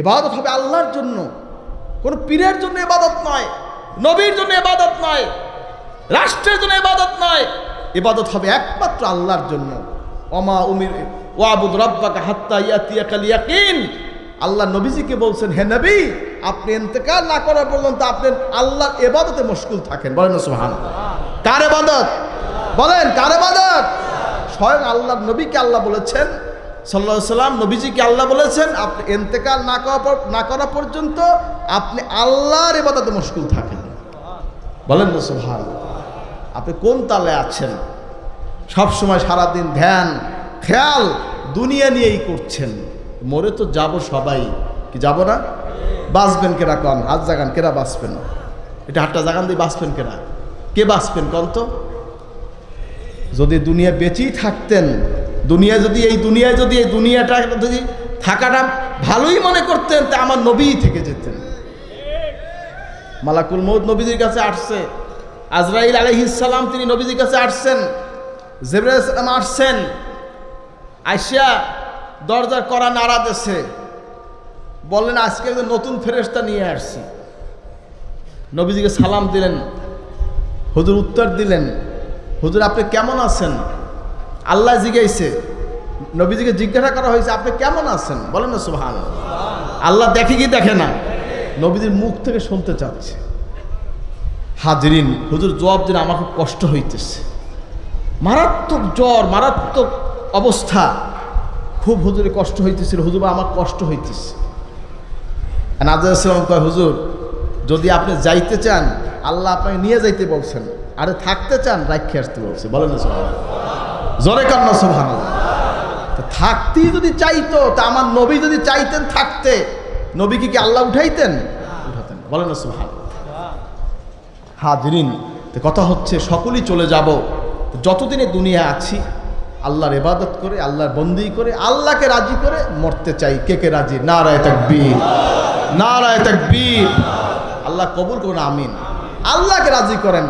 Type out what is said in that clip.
এবাদত হবে আল্লাহর জন্য। কোন পীরের জন্য এবাদত নয়, নবীর জন্য এবাদত নয়, রাষ্ট্রের জন্য এবাদত নয়। এবাদত হবে একমাত্র আল্লাহর জন্য। অমা উমির, ওয়াবুদ রব্বাকা হাত্তা ইয়াতিয়াকাল ইয়াকিন। আল্লাহ নবীজিকে বলছেন, হে নবী, আপনি ইন্তেকাল না করা পর্যন্ত আপনি আল্লাহর এবাদতে মুশকুল থাকেন। বলেন না, সুবহানাল্লাহ। কার এবাদত বলেন, কার এবাদত স্বয়ং আল্লাহ নবীকে আল্লাহ বলেছেন সাল্লাহ সাল্লাম নবীজিকে আল্লাহ বলেছেন, আপনি এন্তেকাল না করা না করা পর্যন্ত আপনি আল্লাহর এবাদতে মুশকুল থাকেন। বলেন না সুবহান আপনি কোন তালে আছেন? সব সময় সারাদিন ধ্যান, খেয়াল দুনিয়া নিয়েই করছেন। মরে তো যাব সবাই। কি যাব না? বাঁচবেন কেরা কন? হাত জাগান, কেরা বাঁচবেন? এটা হাতটা জাগান দিয়ে বাঁচবেন কেরা? কে বাঁচবেন কন তো? যদি দুনিয়া বেঁচেই থাকতেন দুনিয়া যদি এই দুনিয়ায় যদি এই দুনিয়াটা যদি থাকাটা ভালোই মনে করতেন, তা আমার নবীই থেকে যেতেন। মালাকুল মৌদ নবীজির কাছে আসছে। আজরাইল আলহিসাল্লাম তিনি নবীজির কাছে আসছেন। জেবরাইল সালাম আসছেন। আইসিয়া দরজার করা নাড়া দেশে বললেন, আজকে একজন নতুন ফেরেস্তা নিয়ে আসছি। নবীজিকে সালাম দিলেন। হুজুর উত্তর দিলেন, হুজুর, আপনি কেমন আছেন? আল্লাহ জিজ্ঞাইছে নবীজিকে জিজ্ঞাসা করা হয়েছে, আপনি কেমন আছেন? বলেন না সুহান আল্লাহ দেখে কি দেখে না? নবীজির মুখ থেকে শুনতে চাচ্ছে। হাজরিন, হুজুর জবাব দিন আমার খুব কষ্ট হইতেছে। মারাত্মক জ্বর, মারাত্মক অবস্থা। খুব হুজুরে কষ্ট হইতেছিল, হুজুর আমার কষ্ট হইতেছে। নাজাম কয়, হুজুর, যদি আপনি যাইতে চান, আল্লাহ আপনাকে নিয়ে যাইতে বলছেন। আরে থাকতে চান রাখে আসতে বলছে। বলেন না জোরে কান্না সোহান থাকতেই যদি চাইতো, তা আমার নবী যদি চাইতেন থাকতে, নবী কি কি আল্লাহ উঠাইতেন? উঠাতেন বলেন না সোহান হাজরিন কথা হচ্ছে সকলেই চলে যাব। যতদিনে দুনিয়া আছি, আল্লাহর ইবাদত করে, আল্লাহর বন্দি করে, আল্লাহকে রাজি করে মরতে চাই। কে কে রাজি? না নারায় তাকবীর। নারায় তাকবীর। আল্লাহ কবুল করুন, আমিন। আল্লাহকে রাজি করেন।